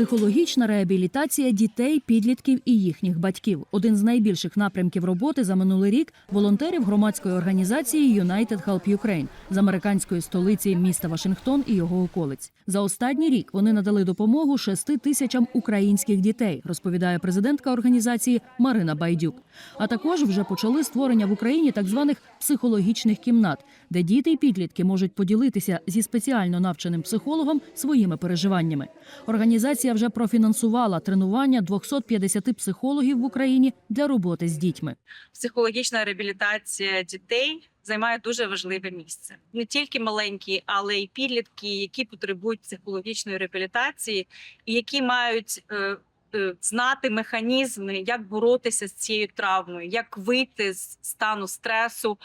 Психологічна реабілітація дітей, підлітків і їхніх батьків один з найбільших напрямків роботи за минулий рік волонтерів громадської організації United Help Ukraine з американської столиці міста Вашингтон і його околиць. За останній рік вони надали допомогу шести тисячам українських дітей, розповідає президентка організації Марина Байдюк. А також вже почали створення в Україні так званих психологічних кімнат, де діти і підлітки можуть поділитися зі спеціально навченим психологом своїми переживаннями. Організація вже профінансувала тренування 250 психологів в Україні для роботи з дітьми. психологічна реабілітація дітей займає дуже важливе місце. Не тільки маленькі, але й підлітки, які потребують психологічної реабілітації, і які мають е, е, знати механізми, як боротися з цією травмою, як вийти з стану стресу.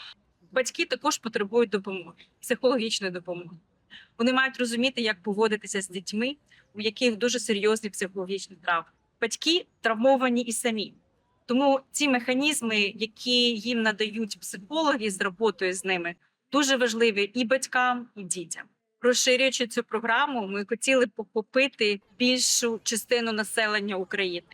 Батьки також потребують допомоги, психологічної допомоги. Вони мають розуміти, як поводитися з дітьми, у яких дуже серйозні психологічні травми. Батьки травмовані і самі. Тому ці механізми, які їм надають психологи з роботою з ними, дуже важливі і батькам, і дітям. Розширюючи цю програму, ми хотіли похопити більшу частину населення України.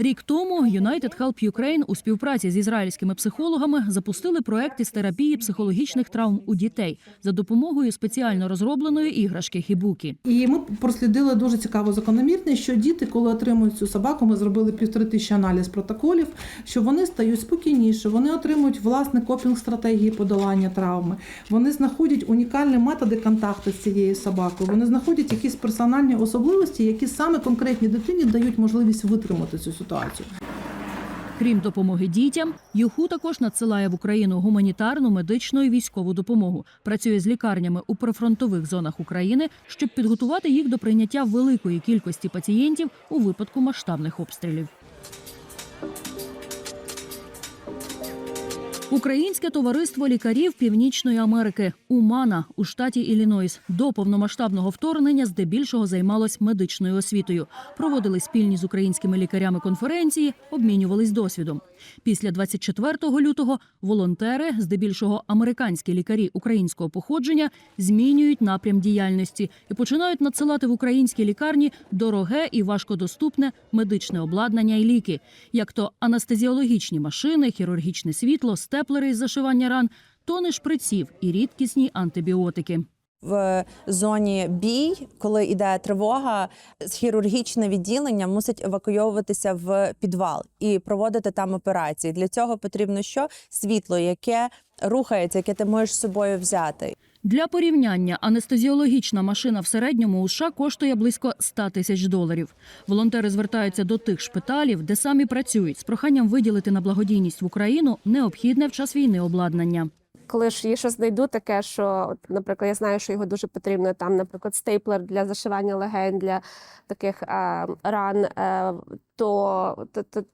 Рік тому United Help Ukraine у співпраці з ізраїльськими психологами запустили проект із терапії психологічних травм у дітей за допомогою спеціально розробленої іграшки Хібукі. І ми прослідили дуже цікаву закономірність, що діти, коли отримують цю собаку, ми зробили півтори тисячі аналіз протоколів, що вони стають спокійніше, вони отримують власне копінг стратегії подолання травми. Вони знаходять унікальні методи контакту з цією собакою. Вони знаходять якісь персональні особливості, які саме конкретній дитині дають можливість витримати цю ситуацію. Крім допомоги дітям, ЮХУ також надсилає в Україну гуманітарну, медичну і військову допомогу. Працює з лікарнями у прифронтових зонах України, щоб підготувати їх до прийняття великої кількості пацієнтів у випадку масштабних обстрілів. Українське товариство лікарів Північної Америки УМАНА у штаті Іллінойс до повномасштабного вторгнення здебільшого займалось медичною освітою. Проводили спільні з українськими лікарями конференції, обмінювались досвідом. Після 24 лютого волонтери, здебільшого американські лікарі українського походження, змінюють напрям діяльності і починають надсилати в українські лікарні дороге і важкодоступне медичне обладнання і ліки, як то анестезіологічні машини, хірургічне світло, степлери із зашивання ран, тони шприців і рідкісні антибіотики. В зоні бій, коли йде тривога, хірургічне відділення мусить евакуйовуватися в підвал і проводити там операції. Для цього потрібно що світло, яке рухається, яке ти можеш з собою взяти. Для порівняння анестезіологічна машина в середньому у США коштує близько 100 тисяч доларів. Волонтери звертаються до тих шпиталів, де самі працюють, з проханням виділити на благодійність в Україну необхідне в час війни обладнання. коли ж є щось знайду таке, що, наприклад, я знаю, що його дуже потрібно. Там, наприклад, стейплер для зашивання легень, для таких е, ран, е, то, то, то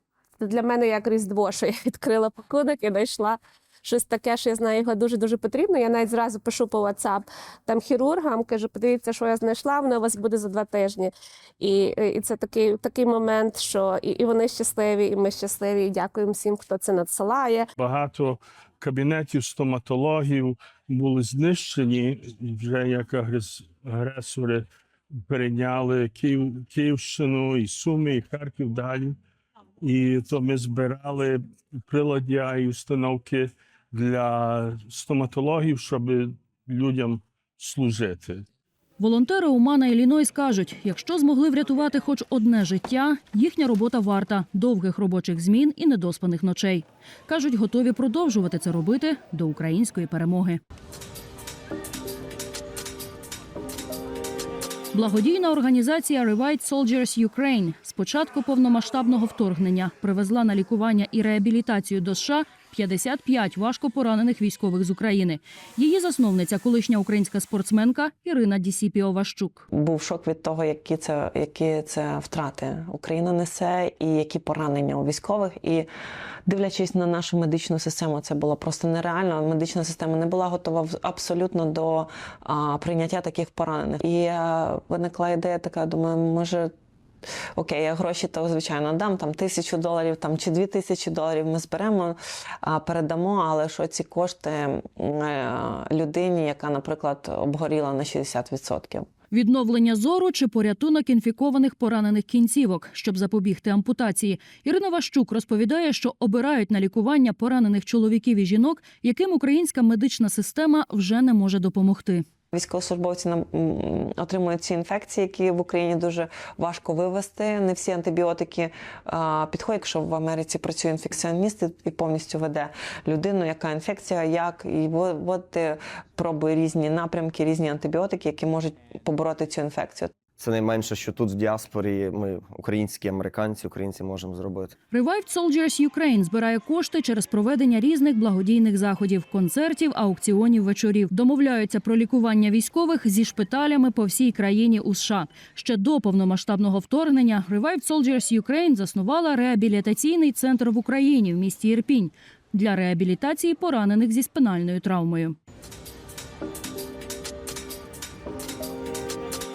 для мене як різдво, що я відкрила пакунок і знайшла. Щось таке, що я знаю, його дуже дуже потрібно. Я навіть зразу пишу по WhatsApp там хірургам, кажу, подивіться, що я знайшла, воно у вас буде за два тижні. І, і це такий, такий момент, що і, і вони щасливі, і ми щасливі. І дякуємо всім, хто це надсилає. багато кабінетів стоматологів були знищені вже як агрес- агресори перейняли Київ, Київщину і Суми, і Харків далі. І то ми збирали приладдя і установки для стоматологів, щоб людям служити. Волонтери Умана Іллінойс кажуть, якщо змогли врятувати хоч одне життя, їхня робота варта довгих робочих змін і недоспаних ночей. кажуть, готові продовжувати це робити до української перемоги. Благодійна організація Revived Soldiers Ukraine з початку повномасштабного вторгнення привезла на лікування і реабілітацію до США 55 важко поранених військових з України. Її засновниця, колишня українська спортсменка Ірина Дісіпіо Ващук. був шок від того, які це, які це втрати Україна несе, і які поранення у військових. І дивлячись на нашу медичну систему, це було просто нереально. Медична система не була готова абсолютно до а, прийняття таких поранених. І е, виникла ідея така: думаю, може. Окей, я гроші то звичайно дам там тисячу доларів, там чи дві тисячі доларів. Ми зберемо, а, передамо. Але що ці кошти е, людині, яка, наприклад, обгоріла на 60%? Відновлення зору чи порятунок інфікованих поранених кінцівок, щоб запобігти ампутації. Ірина Ващук розповідає, що обирають на лікування поранених чоловіків і жінок, яким українська медична система вже не може допомогти. Військовослужбовці нам отримують ці інфекції, які в Україні дуже важко вивести. Не всі антибіотики підходять, якщо в Америці працює інфекціоніст і- повністю веде людину, яка інфекція, як і во- вводити пробує різні напрямки, різні антибіотики, які можуть побороти цю інфекцію. Це найменше, що тут в діаспорі ми, українські американці, українці можемо зробити. Revived Soldiers Ukraine збирає кошти через проведення різних благодійних заходів, концертів, аукціонів, вечорів. Домовляються про лікування військових зі шпиталями по всій країні у США. Ще до повномасштабного вторгнення Revived Soldiers Ukraine заснувала реабілітаційний центр в Україні в місті Ірпінь для реабілітації поранених зі спинальною травмою.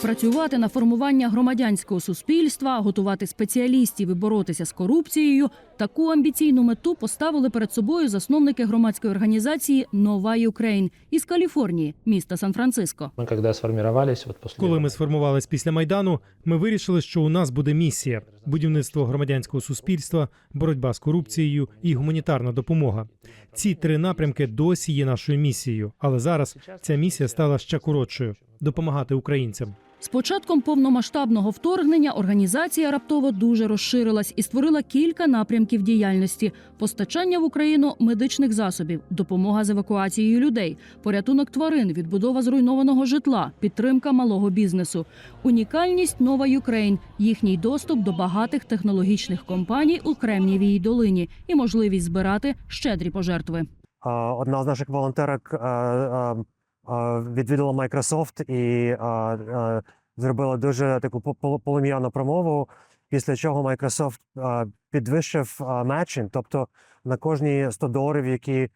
Працювати на формування громадянського суспільства, готувати спеціалістів і боротися з корупцією. Таку амбіційну мету поставили перед собою засновники громадської організації Нова Юкрейн із Каліфорнії, міста Сан-Франциско. Мы когда сформировались, вот. Коли ми сформувались після майдану, ми вирішили, що у нас буде місія: будівництво громадянського суспільства, боротьба з корупцією і гуманітарна допомога. Ці три напрямки досі є нашою місією, але зараз ця місія стала ще коротшою допомагати українцям. З початком повномасштабного вторгнення організація раптово дуже розширилась і створила кілька напрямків діяльності: постачання в Україну медичних засобів, допомога з евакуацією людей, порятунок тварин, відбудова зруйнованого житла, підтримка малого бізнесу. Унікальність Нова Юкрейн, їхній доступ до багатих технологічних компаній у Кремнієвій долині і можливість збирати щедрі пожертви. Одна з наших волонтерок а, а, відвідала Microsoft і зробила дуже таку по- полум'яну промову, після чого Microsoft підвищив матчинг, тобто на кожні 100 доларів, які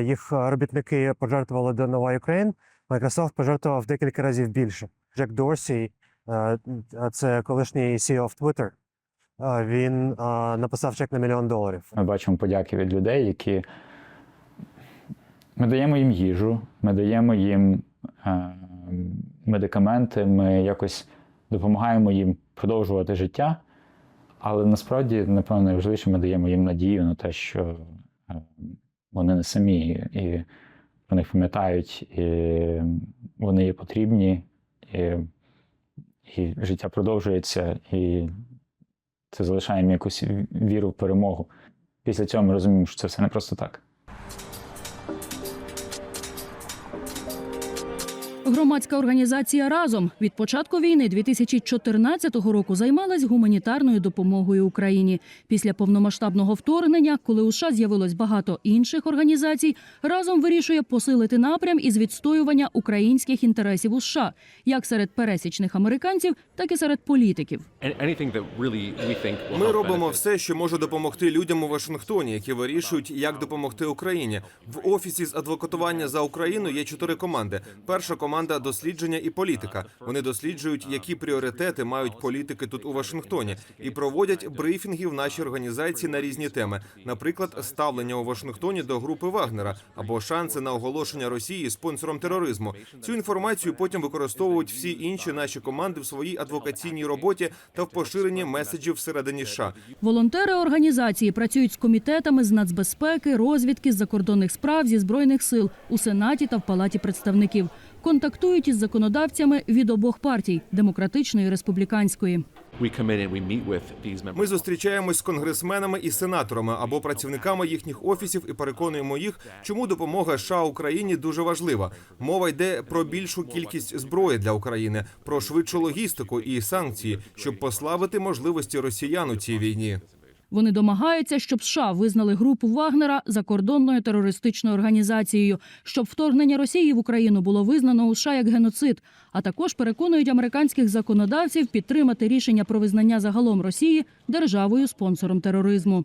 їх робітники пожертвували до Нова Україн, Microsoft пожертвував декілька разів більше. Джек Дорсі, а це колишній CEO в Twitter, він написав чек на мільйон доларів. Ми бачимо подяки від людей, які ми даємо їм їжу, ми даємо їм е, медикаменти, ми якось допомагаємо їм продовжувати життя. Але насправді, напевно, найважливіше, ми даємо їм надію на те, що е, вони не самі, і вони пам'ятають, і вони є потрібні, і, і життя продовжується, і це залишає їм якусь віру в перемогу. Після цього ми розуміємо, що це все не просто так. Громадська організація разом від початку війни 2014 року займалась гуманітарною допомогою Україні. Після повномасштабного вторгнення, коли у США з'явилось багато інших організацій, разом вирішує посилити напрям із відстоювання українських інтересів у США, як серед пересічних американців, так і серед політиків. Ми робимо все, що може допомогти людям у Вашингтоні, які вирішують, як допомогти Україні. В офісі з адвокатування за Україну є чотири команди. Перша команда дослідження і політика. Вони досліджують, які пріоритети мають політики тут у Вашингтоні, і проводять брифінги в нашій організації на різні теми, наприклад, ставлення у Вашингтоні до групи Вагнера або шанси на оголошення Росії спонсором тероризму. Цю інформацію потім використовують всі інші наші команди в своїй адвокаційній роботі та в поширенні меседжів всередині США. Волонтери організації працюють з комітетами з нацбезпеки, розвідки, з закордонних справ зі збройних сил у сенаті та в палаті представників. Контактують із законодавцями від обох партій демократичної і республіканської. Ми зустрічаємось з конгресменами і сенаторами або працівниками їхніх офісів і переконуємо їх, чому допомога США Україні дуже важлива. Мова йде про більшу кількість зброї для України, про швидшу логістику і санкції, щоб послабити можливості росіян у цій війні. Вони домагаються, щоб США визнали групу Вагнера закордонною терористичною організацією, щоб вторгнення Росії в Україну було визнано у США як геноцид. А також переконують американських законодавців підтримати рішення про визнання загалом Росії державою спонсором тероризму.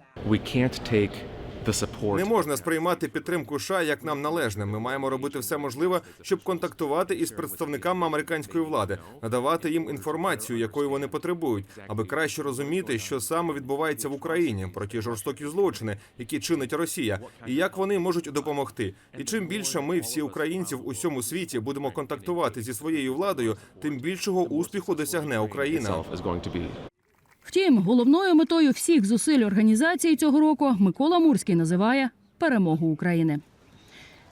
Не можна сприймати підтримку США як нам належне. Ми маємо робити все можливе, щоб контактувати із представниками американської влади, надавати їм інформацію, якої вони потребують, аби краще розуміти, що саме відбувається в Україні про ті жорстокі злочини, які чинить Росія, і як вони можуть допомогти. І чим більше ми, всі українці в усьому світі, будемо контактувати зі своєю владою, тим більшого успіху досягне Україна. Втім, головною метою всіх зусиль організації цього року Микола Мурський називає перемогу України.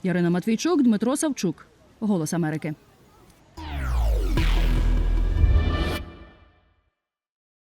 Ярина Матвійчук, Дмитро Савчук. Голос Америки.